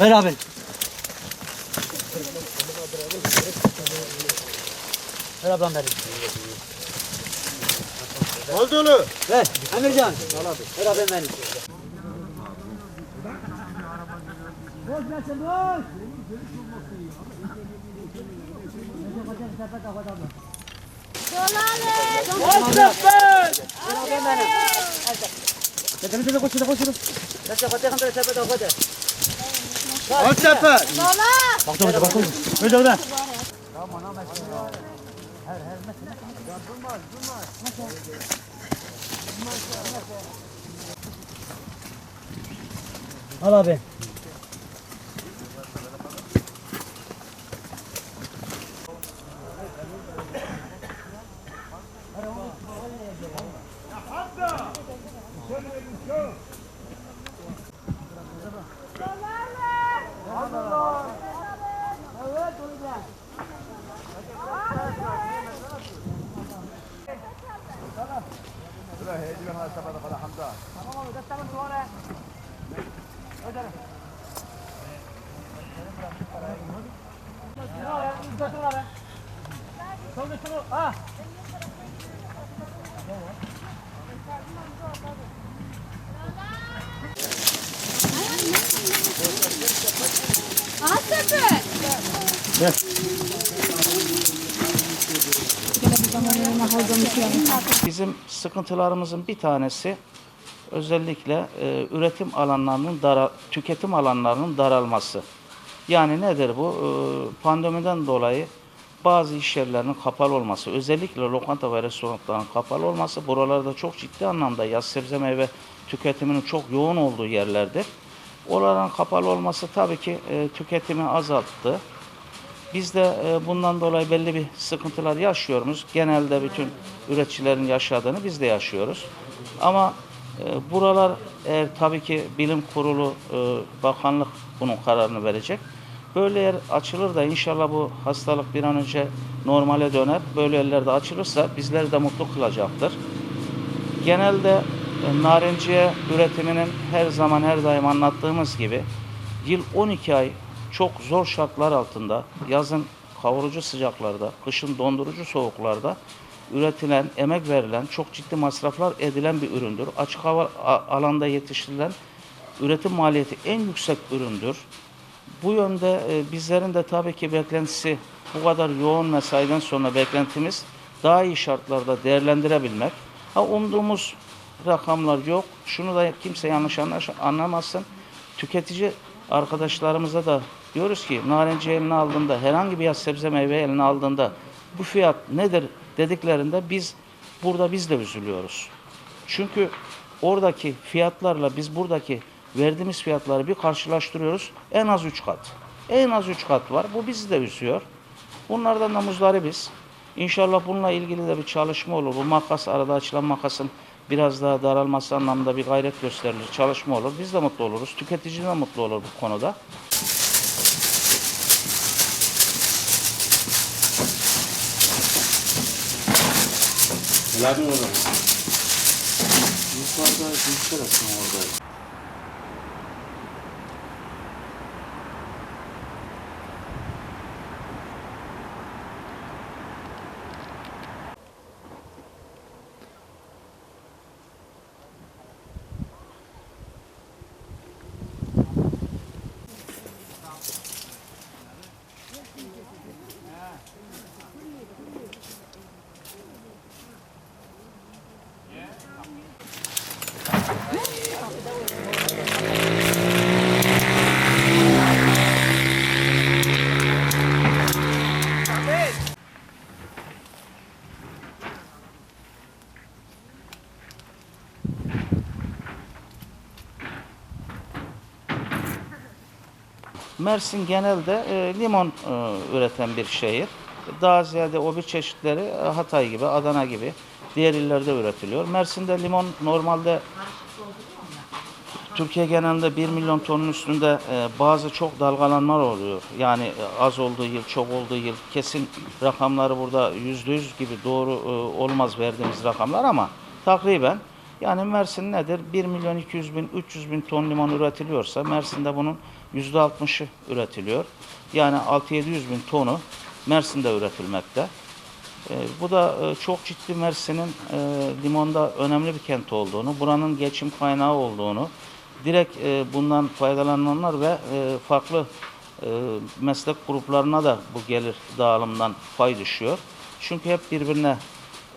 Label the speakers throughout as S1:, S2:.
S1: Ver abi. Ver ablam ver.
S2: Oldu oğlum.
S1: Ver. Emircan. Ver abim benim. Boş versin boş. Temizle koş şurada koş şurada. Neyse kote kandır sepete kote.
S2: Al sefer.
S1: Bak dur bak dur. Ver dur ver. Al abi.
S3: Atepe.
S4: Bizim sıkıntılarımızın bir tanesi özellikle e, üretim alanlarının dara, tüketim alanlarının daralması. Yani nedir bu? E, pandemiden dolayı bazı iş yerlerinin kapalı olması, özellikle lokanta ve restoranların kapalı olması buralarda çok ciddi anlamda yaz sebze meyve tüketiminin çok yoğun olduğu yerlerdir. Oraların kapalı olması tabii ki e, tüketimi azalttı. Biz de e, bundan dolayı belli bir sıkıntılar yaşıyoruz. Genelde bütün üreticilerin yaşadığını biz de yaşıyoruz. Ama e, buralar eğer tabii ki bilim kurulu, e, bakanlık bunun kararını verecek. Böyle yer açılır da inşallah bu hastalık bir an önce normale döner. Böyle yerlerde açılırsa bizleri de mutlu kılacaktır. Genelde e, narenciye üretiminin her zaman her daim anlattığımız gibi yıl 12 ay çok zor şartlar altında yazın kavurucu sıcaklarda, kışın dondurucu soğuklarda üretilen, emek verilen, çok ciddi masraflar edilen bir üründür. Açık hava alanda yetiştirilen üretim maliyeti en yüksek üründür. Bu yönde e, bizlerin de tabii ki beklentisi bu kadar yoğun mesaiden sonra beklentimiz daha iyi şartlarda değerlendirebilmek. Ha umduğumuz rakamlar yok. Şunu da kimse yanlış anlamasın. Tüketici arkadaşlarımıza da diyoruz ki narenci eline aldığında herhangi bir yaz sebze meyve eline aldığında bu fiyat nedir dediklerinde biz burada biz de üzülüyoruz. Çünkü oradaki fiyatlarla biz buradaki verdiğimiz fiyatları bir karşılaştırıyoruz. En az 3 kat. En az 3 kat var. Bu bizi de üzüyor. Bunlardan da muzdaribiz. İnşallah bununla ilgili de bir çalışma olur. Bu makas, arada açılan makasın biraz daha daralması anlamında bir gayret gösterilir, çalışma olur. Biz de mutlu oluruz. Tüketici de mutlu olur bu konuda.
S2: Helal oğlum.
S4: Yukarıda bilgisayar aslında orada. Yeah. Mersin genelde e, limon e, üreten bir şehir. Daha ziyade o bir çeşitleri e, Hatay gibi, Adana gibi diğer illerde üretiliyor. Mersin'de limon normalde Türkiye genelinde 1 milyon tonun üstünde e, bazı çok dalgalanmalar oluyor. Yani e, az olduğu yıl, çok olduğu yıl kesin rakamları burada yüzde yüz gibi doğru e, olmaz verdiğimiz rakamlar ama takriben Yani Mersin nedir? 1 milyon 200 bin, 300 bin ton limon üretiliyorsa Mersin'de bunun %60'ı üretiliyor. Yani 6-700 bin tonu Mersin'de üretilmekte. E, bu da e, çok ciddi Mersin'in e, limonda önemli bir kent olduğunu, buranın geçim kaynağı olduğunu, direkt e, bundan faydalananlar ve e, farklı e, meslek gruplarına da bu gelir dağılımından pay düşüyor. Çünkü hep birbirine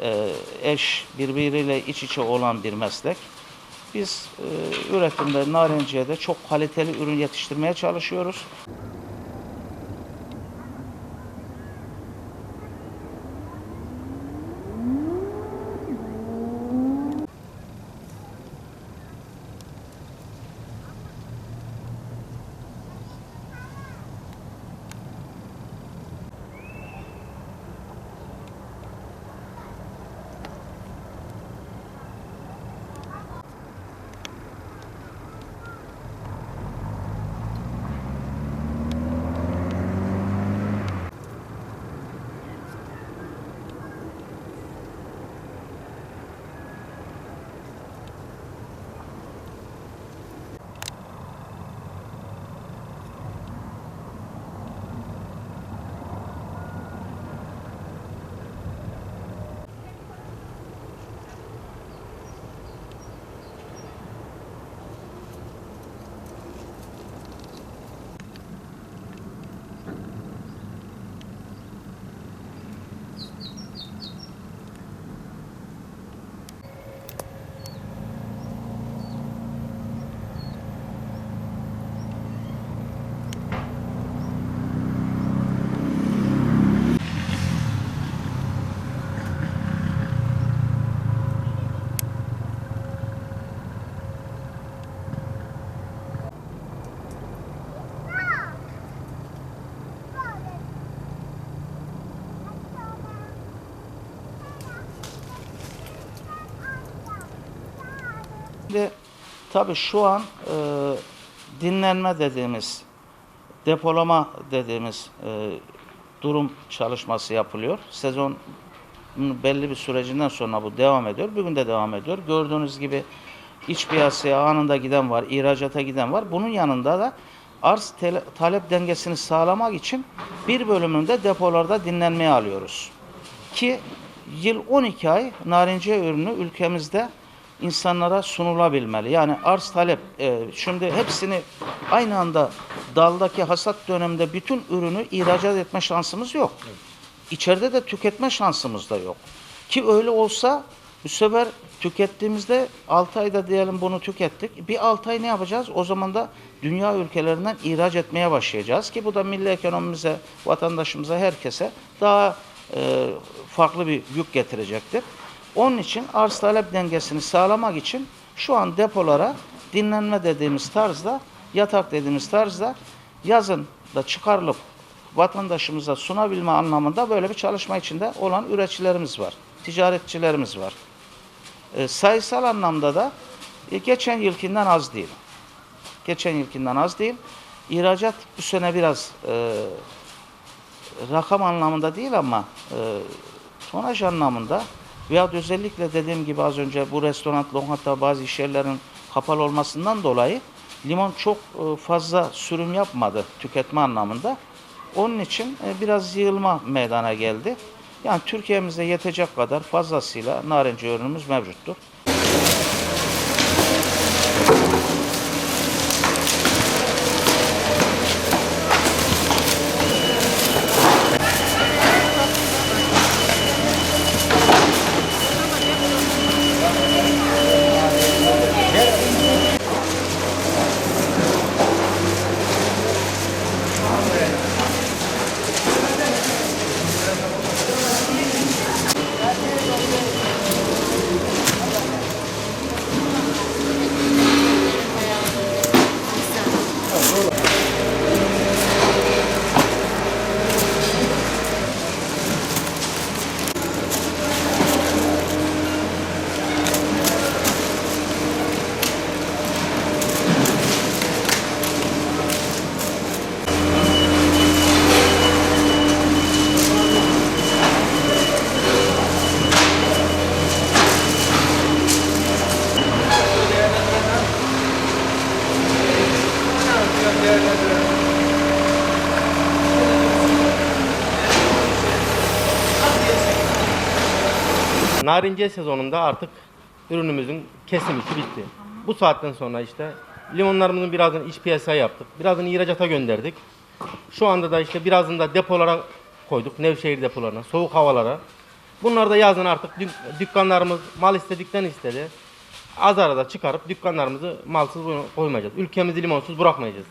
S4: e, eş, birbiriyle iç içe olan bir meslek. Biz e, üretimde, narenciyede çok kaliteli ürün yetiştirmeye çalışıyoruz. Şimdi tabii şu an e, dinlenme dediğimiz, depolama dediğimiz e, durum çalışması yapılıyor. Sezon belli bir sürecinden sonra bu devam ediyor. Bugün de devam ediyor. Gördüğünüz gibi iç piyasaya anında giden var, ihracata giden var. Bunun yanında da arz talep dengesini sağlamak için bir bölümünde depolarda dinlenmeye alıyoruz. Ki yıl 12 ay narenciye ürünü ülkemizde insanlara sunulabilmeli. Yani arz talep e, şimdi hepsini aynı anda daldaki hasat döneminde bütün ürünü ihracat etme şansımız yok. İçeride de tüketme şansımız da yok. Ki öyle olsa bu sefer tükettiğimizde 6 ayda diyelim bunu tükettik. Bir 6 ay ne yapacağız? O zaman da dünya ülkelerinden ihraç etmeye başlayacağız ki bu da milli ekonomimize, vatandaşımıza, herkese daha e, farklı bir yük getirecektir. Onun için arz talep dengesini sağlamak için şu an depolara dinlenme dediğimiz tarzda, yatak dediğimiz tarzda yazın da çıkarılıp vatandaşımıza sunabilme anlamında böyle bir çalışma içinde olan üreticilerimiz var, ticaretçilerimiz var. E, sayısal anlamda da e, geçen yılkinden az değil. Geçen yılkinden az değil. İhracat bu sene biraz e, rakam anlamında değil ama e, tonaj anlamında veya özellikle dediğim gibi az önce bu restoran, lokanta bazı iş yerlerin kapalı olmasından dolayı limon çok e, fazla sürüm yapmadı tüketme anlamında. Onun için e, biraz yığılma meydana geldi. Yani Türkiye'mize yetecek kadar fazlasıyla narenci ürünümüz mevcuttur.
S5: Narenciye sezonunda artık ürünümüzün kesim işi bitti. Bu saatten sonra işte limonlarımızın birazını iç piyasaya yaptık. Birazını ihracata gönderdik. Şu anda da işte birazını da depolara koyduk. Nevşehir depolarına, soğuk havalara. Bunlar da yazın artık dük- dükkanlarımız mal istedikten istedi. Az arada çıkarıp dükkanlarımızı malsız koymayacağız. Ülkemizi limonsuz bırakmayacağız.